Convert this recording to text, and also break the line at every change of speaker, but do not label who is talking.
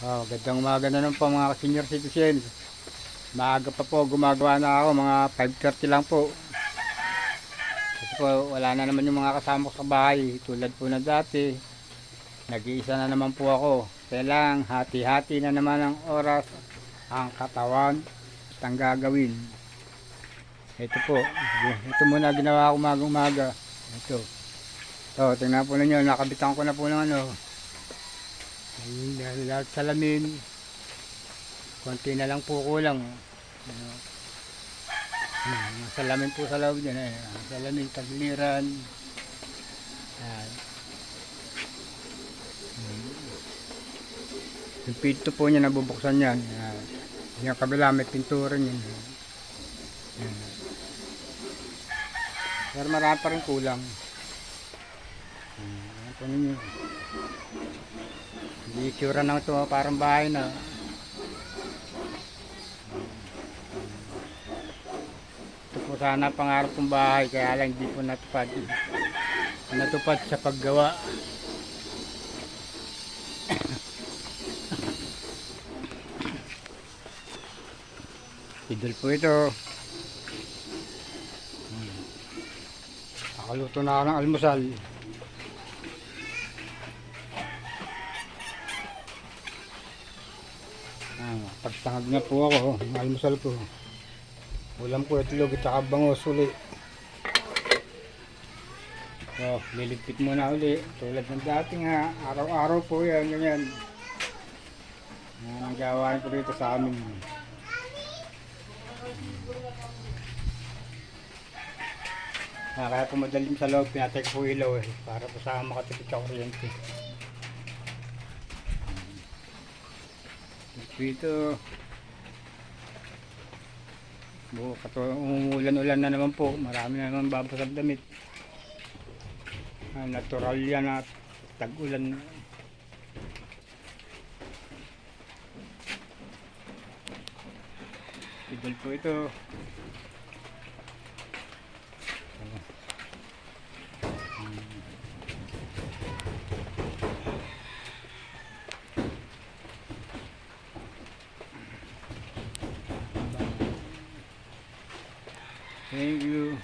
Oh, gandang umaga na naman po mga senior citizens. Maaga pa po, gumagawa na ako, mga 5.30 lang po. Kasi po, wala na naman yung mga kasama sa bahay, tulad po na dati. Nag-iisa na naman po ako. Kailang hati-hati na naman ang oras, ang katawan, at ang gagawin. Ito po, ito muna ginawa ko umaga-umaga. Ito. So, tingnan po ninyo, nakabitan ko na po ng ano, lahat salamin. Konti na lang po kulang. Ano, hmm, salamin po sa loob dyan. Eh. Salamin, tagliran. Yan. Hmm. Yung pinto po niya nabubuksan yan. Yan. Yung kabila may pintura niyan. Yan. Pero marami pa rin kulang. Hmm, yan po ninyo. Hindi itsura ng ito, parang bahay na. Ito po sana pangarap kong bahay, kaya lang hindi po natupad. Natupad sa paggawa. Idol po ito. Hmm. Nakaluto na ako ng almusal. Ah, pagtangag na po ako, ang almusal ko. Ulam ko itlog at saka bangos uli. So, liligpit muna uli. Tulad ng dati nga, araw-araw po yan, ganyan. Yan ang gawain ko dito sa amin. Ah, kaya po madalim sa loob, pinatay ko po ilaw eh, para po sa makatipid sa kuryente. Dito. Bu, kato, umuulan-ulan na naman po. Marami na naman babasag damit. Ah, natural yan at tag-ulan. Idol po ito. Thank you.